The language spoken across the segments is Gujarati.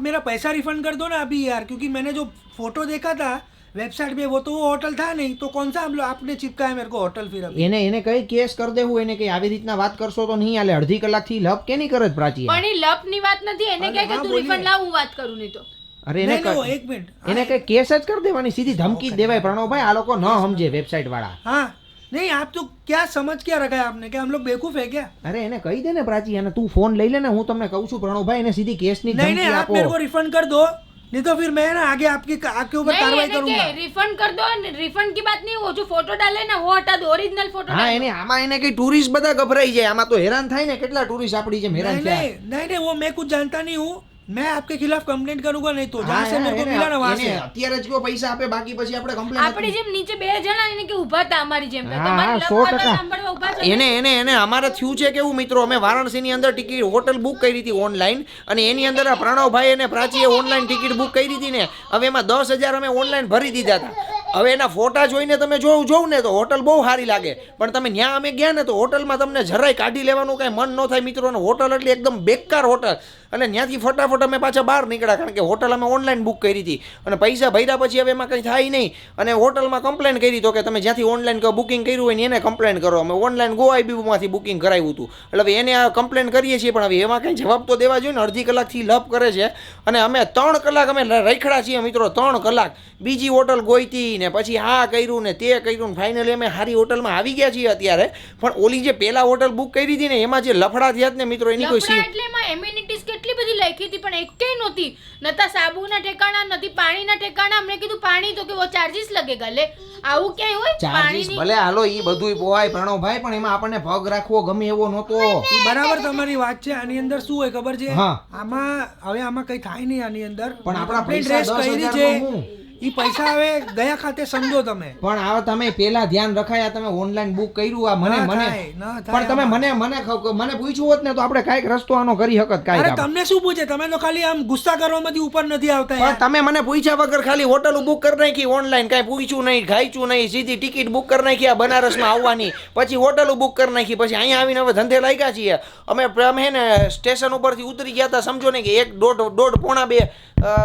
आप मेरा पैसा रिफंड कर दो ना अभी यार क्योंकि मैंने जो फोटो देखा था वेबसाइट पे वो तो वो होटल था नहीं तो कौन सा हम लोग आपने चिपकाया मेरे को होटल फिर अभी એને એને કઈ કેસ કરી દેવું એને કઈ આવી રીતના વાત કરશો તો નહીં હાલે અડધી કલાકથી લપ કે નહીં કરે જ પ્રાચી પણ એ લપની વાત નથી એને અરે કહે કે હા, તું બોલીએ. રિફંડ લાવ હું વાત કરું નહીં તો અરે એને नहीं नहीं वो ક- एक मिनट એને કઈ કેસ જ કરી દેવાની સીધી ધમકી જ દેવાય પ્રણવભાઈ આ લોકો ન સમજે વેબસાઇટ વાળા हाँ नहीं आप तो क्या समझ क्या रखा है आपने क्या हम लोग बेवकूफ है क्या અરે એને કહી દે ને પ્રાચી અને તું ફોન લઈ લે ને હું તમને કહું છું પ્રણવભાઈ એને સીધી કેસની नहीं ધમકી नहीं आप આપો मेरे को रिफंड कर दो नहीं तो फिर मैं ना आगे आपकी आपके ऊपर नहीं कार्रवाई એને કે करूंगा રિફંડ કર દો રિફંડ की बात नहीं वो जो फोटो डाले ना वो हटा दो ओरिजिनल फोटो હા એને આમાં એને કઈ ટુરિસ્ટ બધા ગભરાઈ જાય આમાં તો હેરાન થાય ને કેટલા ટુરિસ્ટ આપણી જેમ હેરાન नहीं થયા नहीं नहीं नहीं वो मैं कुछ जानता नहीं हूँ मैं आपके खिलाफ कंप्लेंट करूंगा नहीं तो जहाँ હા, से હા, मेरे को એને- मिला ना वहाँ એને से અત્યારે જ કયો પૈસા આપે બાકી પછી આપણે complaint આપણી જેમ નીચે બે જણા એને કે ઊભા હતા અમારી જેમ હા, તમારી હા, સો લપ વાતો ટકા. સાંભળવા ઊભા છો એને એને એને અમારે થયું છે કેવું મિત્રો અમે વારાણસીની અંદર ટિકિટ હોટલ બુક કરી હતી ઓનલાઈન અને એની અંદર આ પ્રણવભાઈ અને પ્રાચીએ ઓનલાઈન ટિકિટ બુક કરી હતી ને હવે એમાં દસ હજાર અમે ઓનલાઈન ભરી દીધા હતા હવે એના ફોટા જોઈને તમે જોવું જોવું ને તો હોટલ બહુ સારી લાગે. પણ તમે ત્યાં અમે ગયા ને તો હોટલમાં તમને જરાય કાઢી લેવાનું કાંઈ મન ન થાય મિત્રો અને હોટલ એટલે એકદમ બેકાર હોટલ. અને ત્યાંથી ફટાફટ અમે પાછા બહાર નીકળ્યા કારણ કે હોટલ અમે ઓનલાઈન બુક કરી હતી. અને પૈસા ભર્યા પછી હવે એમાં કંઈ થાય નહીં. અને હોટલમાં કમ્પ્લેન કરી તો કે તમે જ્યાંથી ઓનલાઈન બુકિંગ કર્યું હોય ને એને કમ્પ્લેન કરો. અમે ઓનલાઈન ગો આઈબીમાંથી બુકિંગ કરાવ્યું હતું. એટલે હવે એને કમ્પ્લેન કરીએ છીએ, પણ હવે એમાં કંઈ જવાબ તો દેવા જોઈએ ને. અડધી કલાકથી લપ કરે છે. અને અમે ત્રણ કલાક અમે રખડા છીએ મિત્રો, ત્રણ કલાક. બીજી હોટલ ગોઈતી ને પછી આ કર્યું ને તે કર્યું ને ફાઇનલી અમે સારી હોટલમાં આવી ગયા છીએ અત્યારે. પણ ઓલી જે પહેલા હોટલ બુક કરી હતી ને એમાં જે લફડા થયા ને મિત્રો એની કોઈ સી એટલે એમાં એમ્યુનિટીઝ કેટલી બધી લખી હતી પણ એકેય નહોતી. નતા સાબુના ઠેકાણા નથી પાણીના ઠેકાણા. અમને કીધું પાણી તો કે વો ચાર્જીસ લગેગા લે આવું ક્યાંય હોય? ચાર્જીસ ભલે હાલો ઈ બધુંય પોહાય પ્રણવભાઈ પણ એમાં આપણને ભગ રાખવો ગમે એવો નહોતો. ઈ બરાબર તમારી વાત છે આની અંદર શું હોય ખબર છે? આમાં હવે આમાં કઈ થાય નહીં આની અંદર. પણ આપણા પૈસા raise દસ કરી હજારનો છે. ઈ પૈસા હવે ગયા ખાતે સમજો તમે. પણ આ તમે પેલા ધ્યાન રખાયા તમે ઓનલાઈન બુક કર્યું આ મને મને પણ તમે મને મને મને પૂછ્યું હોત ને તો આપણે કાંઈક રસ્તો આનો કરી શકત અરે તમને શું પૂછે? તમે તો ખાલી આમ ગુસ્સા કરવામાંથી ઉપર નથી આવતા પણ તમે મને પૂછ્યા વગર ખાલી હોટલ બુક કરી નાખી ઓનલાઈન કાંઈ પૂછ્યું નહીં ખાઈચું નહીં સીધી ટિકિટ બુક કરી નાખી આ બનારસમાં આવવાની. પછી હોટલ બુક કરી નાખી પછી અહીંયા આવીને હવે ધંધે લાગ્યા છીએ. અમે અમે હે ને સ્ટેશન ઉપરથી ઉતરી ગયા હતા સમજો ને કે એક દોઢ દોઢ પોણા બે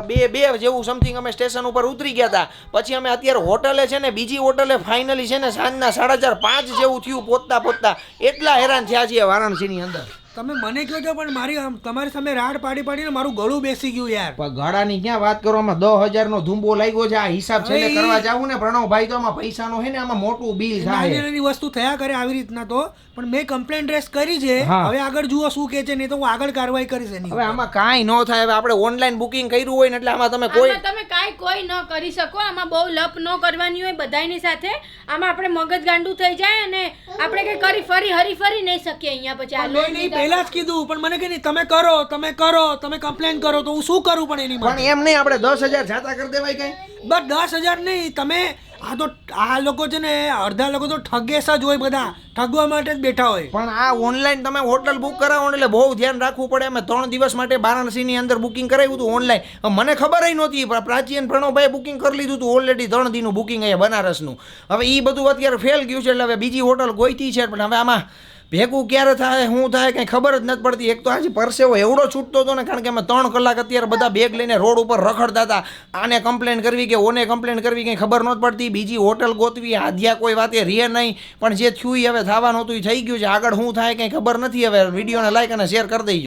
બે બે જેવું સમથિંગ અમે સ્ટેશન ઉપર ઉતરી ગયા હતા પછી અમે અત્યારે હોટલે છે ને, બીજી હોટલે ફાઇનલી છે ને, સાંજના સાડા ચાર પાંચ જેવું થયું પહોંચતા પહોંચતા એટલા હેરાન થયા છીએ વારાણસીની અંદર. તમે મને કહો છો પણ મારી આમ તમારી સામે રાડ પાડી પાડીને મારું ગળું બેસી ગયું યાર. પણ ગાળાની ક્યાં વાત કરવામાં દસ હજાર નો ધુંબો લાગ્યો છે. આ હિસાબ છે હવે કરવા જાવું ને પ્રણવભાઈ તો આમાં પૈસાનો હે ને આમાં મોટું બિલ થાય. નાની વસ્તુ થયા કરે આવી રીતના તો પણ મેં કમ્પ્લેન રેસ કરી છે. હવે આગળ જુઓ શું કે છે નહીં તો હું આગળ કાર્યવાહી કરીશ એની હવે આમાં કાંઈ ન થાય. હવે આપણે ઓનલાઈન બુકિંગ કર્યું હોય ને એટલે આમાં તમે કોઈ તમે કાંઈ કોઈ ન કરી શકો. આમાં બહુ લપ ન કરવાની હોય બધાની સાથે. આમાં આપણે મગજ ગાંડું થઈ જાય અને આપણે કઈ કરી ફરી હરી ફરી નહીં શકીએ અહીંયા પછી. આ લોન નહીં પહેલા જ કીધું પણ મને કે નહીં તમે કરો તમે કરો તમે કમ્પ્લેન કરો તો હું શું કરું પણ એની પણ એમ નહીં આપણે દસ હજાર જાતા કરી દેવાય કઈ. બસ દસ હજાર નહીં તમે આ તો આ લોકો છે ને અડધા લોકો તો ઠગેસ જ હોય બધા ઠગવા માટે જ બેઠા હોય. પણ આ ઓનલાઈન તમે હોટલ બુક કરાવો એટલે બહુ ધ્યાન રાખવું પડે. અમે ત્રણ દિવસ માટે વારાણસીની અંદર બુકિંગ કરાવ્યું હતું ઓનલાઈન મને ખબર નહોતી પ્રા- પ્રાચી અને પ્રણવભાઈ બુકિંગ કરી લીધું હતું. ઓલરેડી ત્રણ દીનું બુકિંગ અહીંયા બનારસનું. હવે એ બધું અત્યારે ફેલ ગયું છે એટલે હવે બીજી હોટલ ગોઈતી છે પણ હવે આમાં ભેગું ક્યારે થાય, શું થાય, કંઈ ખબર જ નથી પડતી. એક તો આજે પરસેવો એવડો છૂટતો હતો ને, કારણ કે અમે ત્રણ કલાક અત્યારે બધા બેગ લઈને રોડ ઉપર રખડતા હતા. આને કમ્પ્લેન કરવી કે ઓને કમ્પ્લેન કરવી કંઈ ખબર નહોતી પડતી. બીજી હોટલ ગોતવી આધ્યા કોઈ વાતે રે નહીં. પણ જે થયું હવે થવાનું હતું એ થઈ ગયું છે. આગળ શું થાય, કંઈ ખબર નથી. હવે વિડીયોને લાઈક અને શેર કરી દઈજો